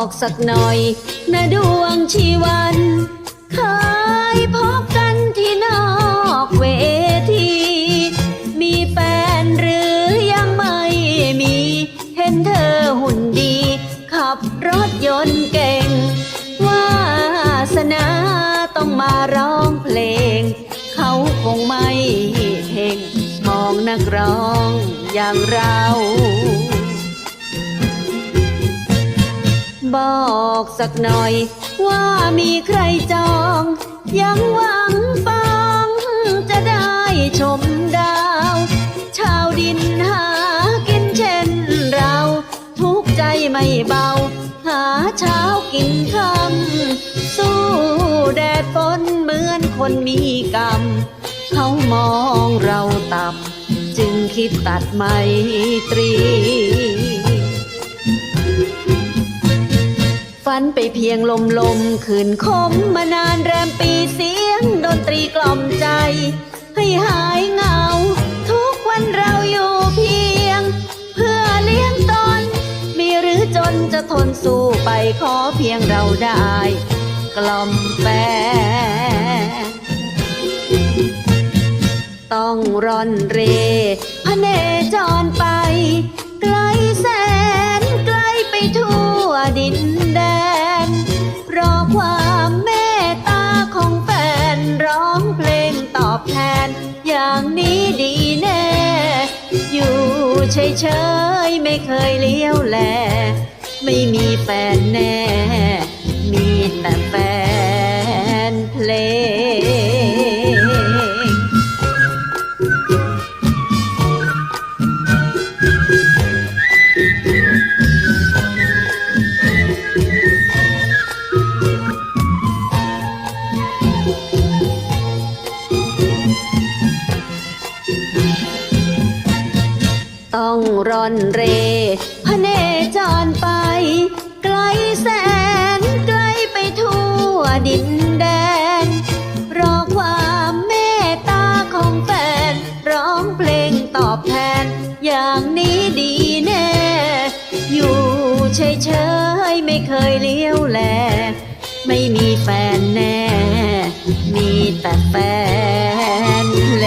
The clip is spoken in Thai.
อกสักหน่อยนะดวงชีวันเคยพบกันที่นอกเวที มีแฟนหรือยังไม่มี เห็นเธอหุ่นดี ขับรถยนต์เก่งวาสนาต้องมาร้องเพลง เขาคงไม่เพ่งมองนักร้องอย่างเรา บอกสักหน่อย ว่ามีใครจอง ยังหวังฟัง จะได้ชมดาว ชาวดินหากินเช่นเรา ทุกใจไม่เบา หาเช้ากินคำสู้แดดฝนเหมือนคนมีกรรม เขามองเราต่ำจึงคิดตัดไมตรี นไปเพียงลมลมคืนคมมานานแรมปีเสียงดนตรีกล่อมใจ ให้หายเหงา ทุกวันเราอยู่เพียง เพื่อเลี้ยงตน มีหรือจนจะทนสู้ไปขอเพียงเราได้ กล่อมแฟนต้องร่อนเร ดีแน่ อยู่เฉยๆไม่เคยเลี้ยวแล ไม่มีแฟนแน่ องร่อนเรพระเนจรไป ไกลแสนไกลไปทั่วดินแดน รอความเมตตาของแฟน ร้องเพลงตอบแทน อย่างนี้ดีแน่ อยู่เฉยๆไม่เคยเลี้ยวแล ไม่มีแฟนแน่ มีแต่แฟนเล